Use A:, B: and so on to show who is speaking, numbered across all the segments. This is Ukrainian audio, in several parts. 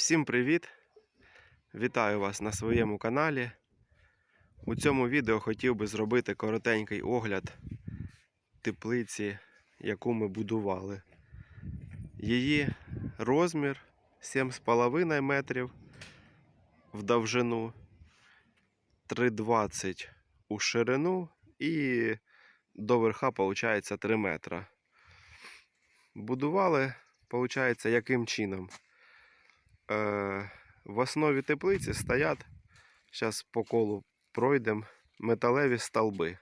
A: Всім привіт! Вітаю вас на своєму каналі. У цьому відео хотів би зробити коротенький огляд теплиці, яку ми будували. Її розмір 7,5 метрів в довжину, 3,20 у ширину і до верха виходить 3 метра. Будували, виходить, яким чином? Е, в основі теплиці стоять, зараз по колу пройдемо, металеві столби.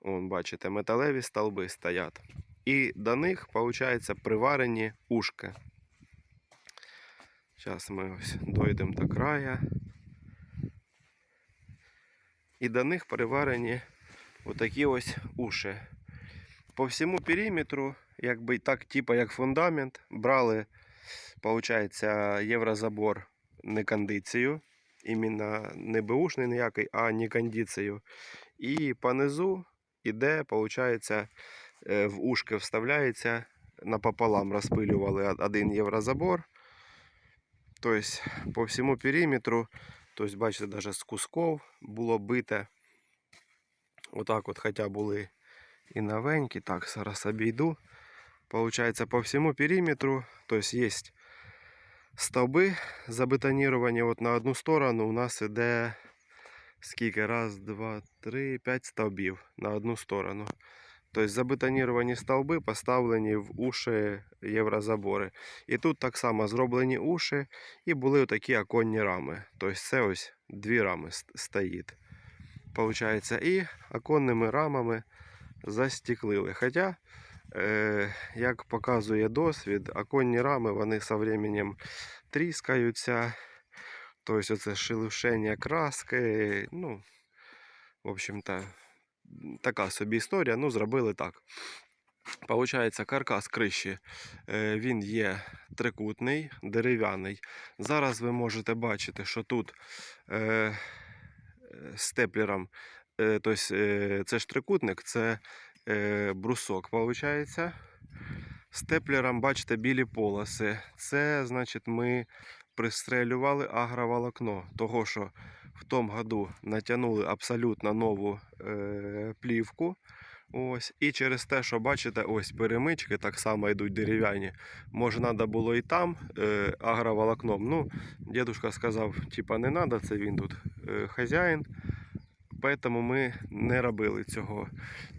A: Вон, бачите, металеві столби стоять. І до них, виходить, приварені ушки. Зараз ми ось дойдемо до края. І до них приварені отакі ось уші. По всьому периметру, якби так, типу як фундамент, брали Получається, єврозабор не кондицію. Іменно не беушний ніякий, а не кондицію. І по низу іде, получається, е, в ушки вставляється, напополам розпилювали один єврозабор. Тобто по всьому периметру, тобто, бачите, навіть з кусков було бите. Отак от, хоча були і новенькі. Так, зараз обійду. Получается, по всему периметру, то есть есть стовби забетоніровані. От на одну сторону у нас іде скільки? Раз, два, три, п'ять стовбів на одну сторону. Тобто забетоніровані стовби поставлені в уші єврозабори. І тут так само зроблені уші і були такі оконні рами. Тобто це ось дві рами ст- стоїть. Получається, і оконними рамами застеклили. Хоча як показує досвід, оконні рами вони со временем тріскаються. Тобто оце шелушення краски. Ну, в общем-то, така собі історія. Ну, зробили так. Получається, каркас криші е, він є трикутний, дерев'яний. Зараз ви можете бачити, що тут е, е, степлером, е, тобто е, це ж трикутник, це е, брусок, виходить. Степлером, бачите, білі полоси. Це, значить, ми пристрелювали агроволокно. Того, що в тому году натягнули абсолютно нову е, плівку. Ось. І через те, що бачите, ось перемички так само йдуть дерев'яні. Може, треба було і там е, агроволокном. Ну, дідусь сказав, типа, не треба, це він тут е, хазяїн. Поэтому ми не робили цього.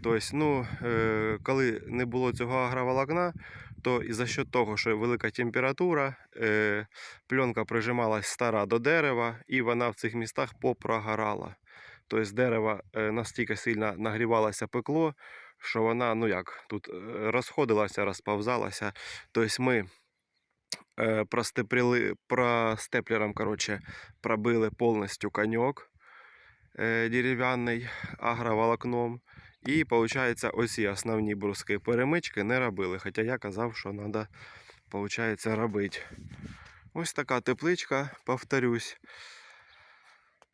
A: Тобто, ну, е, коли не було цього агроволокна, то і за счет того, що велика температура, е, пленка прижималась стара до дерева, і вона в цих містах попрогорала. Тобто дерево е, настільки сильно нагрівалося пекло, що вона, ну як, тут розходилася, розповзалася. Тобто ми простеплером, короче, пробили повністю коньок дерев'яний агроволокном. І виходить, оці основні бруски перемички не робили. Хоча я казав, що треба виходить, робити. Ось така тепличка, повторюсь.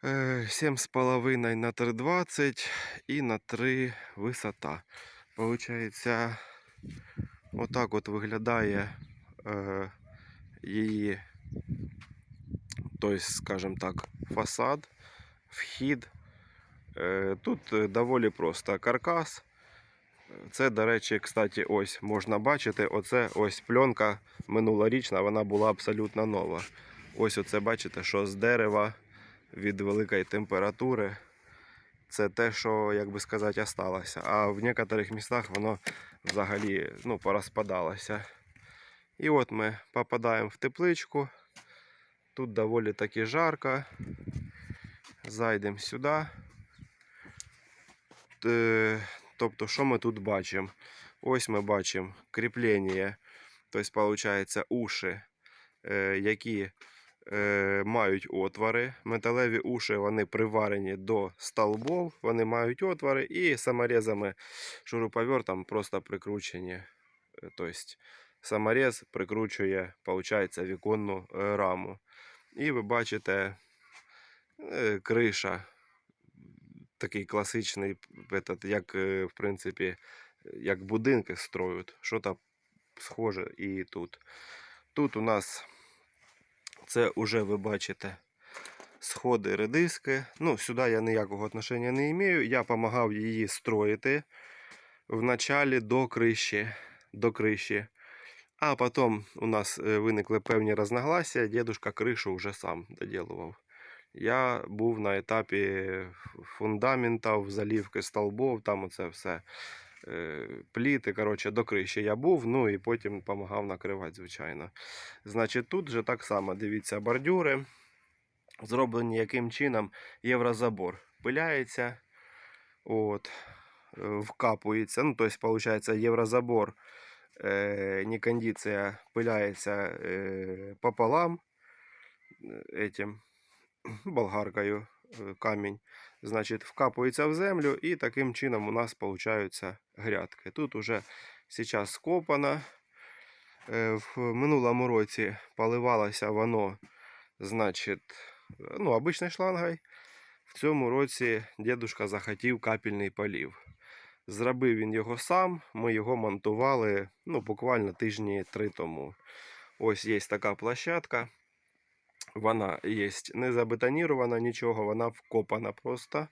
A: Е, 7,5 на 3,20 і на 3 висота. Получається, отак от виглядає е, її, тобто, скажімо так, фасад, вхід. Е, Тут е, доволі просто каркас. Це, до речі, кстати, ось можна бачити, оце ось пленка минулорічна, вона була абсолютно нова. Ось оце бачите, що з дерева від великої температури. Це те, що, як би сказати, осталося. А в деяких містах воно взагалі ну, порозпадалося. І от ми попадаємо в тепличку. Тут доволі таки жарко. Зайдемо сюди. Тобто, що ми тут бачимо? Ось ми бачимо кріплення, тобто, виходить, уші, е, які е, мають отвори. Металеві уші вони приварені до столбов, вони мають отвори і саморезами шуруповертом просто прикручені. Е, Тобто, саморез прикручує, виходить, віконну раму. І ви бачите криша такий класичний, як, е, в принципі, як будинки строють, що то схоже і тут. Тут у нас Це вже ви бачите сходи редиски. Ну, сюди я ніякого отношення не маю. Я допомагав її строїти в началі до криші. До криші. А потім у нас е, виникли певні розногласия, дедушка кришу вже сам доділував. Я був на етапі фундаментів, залівки столбов, там оце все. е, Пліти, коротше, до криші я був, ну і потім допомагав накривати, звичайно. Значить, тут же так само, дивіться, бордюри. Зроблені яким чином єврозабор. Пиляється, от, е, вкапується. Ну, тобто, виходить, єврозабор, е, не кондиція пиляється е, пополам е, этим, болгаркою е, камінь. Значить, вкапується в землю і таким чином у нас получаються грядки. Тут уже зараз скопано. Е, В минулому році поливалося воно, значить, ну, обичною шлангою. В цьому році дідушка захотів капельний полів. Зробив він його сам, ми його монтували ну, буквально тижні три тому. Ось є така площадка. Вона є не забетонірована нічого, вона вкопана просто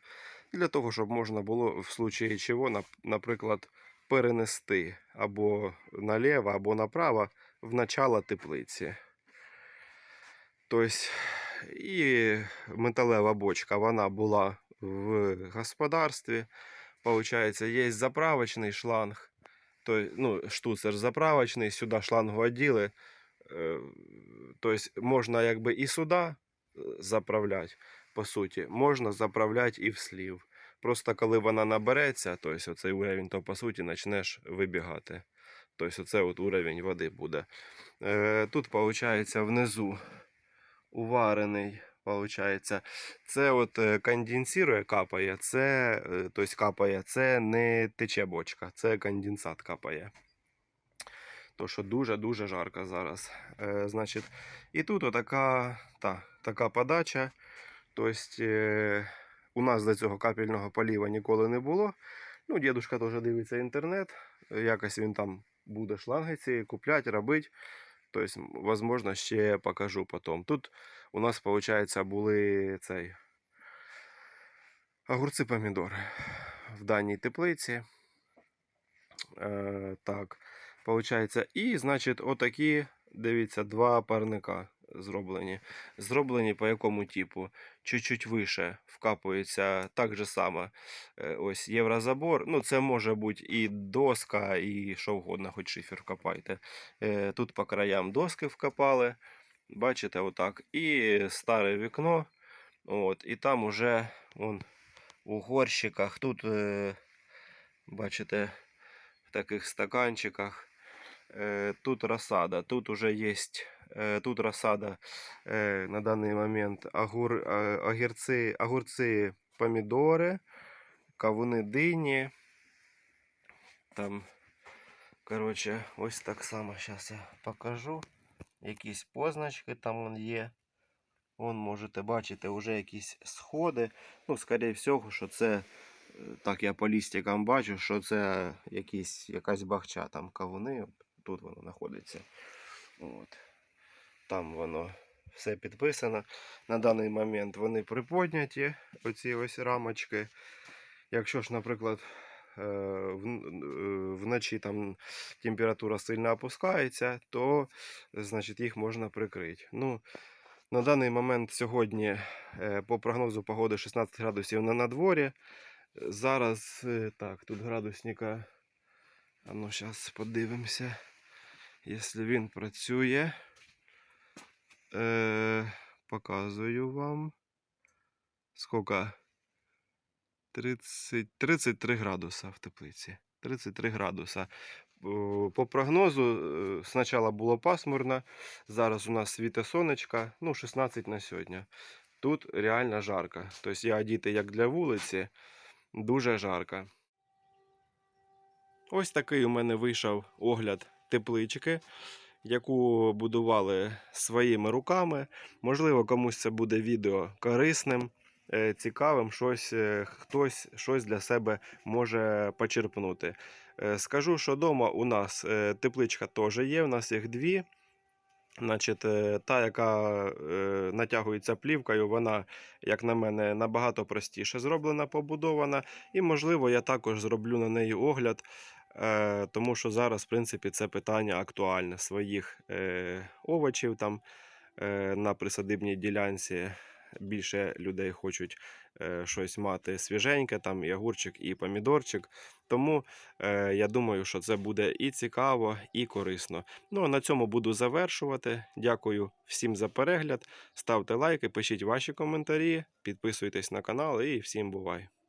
A: для того, щоб можна було в случаї чого, наприклад, перенести або наліво, або направо в начало теплиці. Тобто, і металева бочка вона була в господарстві. Получається, є заправочний шланг, то, ну, штуцер заправочний, сюди шлангу оділи. Е, Тобто можна якби і сюди е, заправляти, по суті, можна заправляти і в слів. Просто коли вона набереться, тобто оцей уровень, то по суті почнеш вибігати. Тобто оце от уровень води буде. Е, Тут, виходить, внизу уварений. Получається, це от е, конденсирує, капає, це, тобто капає, це не тече бочка, це конденсат капає. То що дуже-дуже жарко зараз. Е, значить, і тут отака, та, така подача. Тобто, е, у нас до цього капельного поліва ніколи не було. Ну, дідушка теж дивиться інтернет. Якось він там буде шланги ці купляти, робити. Тобто, можливо, ще покажу потім. Тут у нас, виходить, були цей огурці помідори в даній теплиці. Е, так, виходить. І, значить, отакі, дивіться, два парника зроблені. Зроблені по якому типу? Чуть-чуть вище вкапується так же само. е, Ось єврозабор. Ну, це може бути і доска, і що вгодно, хоч шифер вкопайте. Е, Тут по краям доски вкопали. Бачите, отак. І старе вікно. От, і там уже вон, у горщиках. Тут, е, бачите, в таких стаканчиках. Е, тут розсада. Тут уже є е, тут розсада е, на даний момент огур, огірці, огурці, помідори, кавуни дині. Там, коротше, ось так само зараз я покажу. Якісь позначки там вон є. Вон можете бачити вже якісь сходи. Ну, скоріше всього, що це, е, так я по лістикам бачу, що це якісь, якась бахча, там кавуни. Тут воно знаходиться. От. Там воно все підписано. На даний момент вони приподняті, оці ось рамочки. Якщо ж, наприклад, е, е, вночі там температура сильно опускається, то значить, їх можна прикрити. Ну, на даний момент сьогодні, е, по прогнозу погоди, 16 градусів на надворі. Зараз, так, тут градусника. А ну, зараз подивимося, якщо він працює. Е, показую вам. Скільки? 30, 33 градуса в теплиці. 33 градуса. По прогнозу, е, спочатку було пасмурно, зараз у нас світе сонечко, ну 16 на сьогодні. Тут реально жарко. Тобто я одіти як для вулиці, дуже жарко. Ось такий у мене вийшов огляд теплички, яку будували своїми руками. Можливо, комусь це буде відео корисним, е, цікавим, щось, е, хтось щось для себе може почерпнути. Е, Скажу, що вдома у нас тепличка теж є, у нас їх дві. Значить, та, яка е, натягується плівкою, вона, як на мене, набагато простіше зроблена, побудована. І, можливо, я також зроблю на неї огляд, тому що зараз, в принципі, це питання актуальне своїх е, овочів там е, на присадибній ділянці. Більше людей хочуть е, щось мати свіженьке, там і огурчик, і помідорчик. Тому е, я думаю, що це буде і цікаво, і корисно. Ну а на цьому буду завершувати. Дякую всім за перегляд. Ставте лайки, пишіть ваші коментарі, підписуйтесь на канал і всім бувай!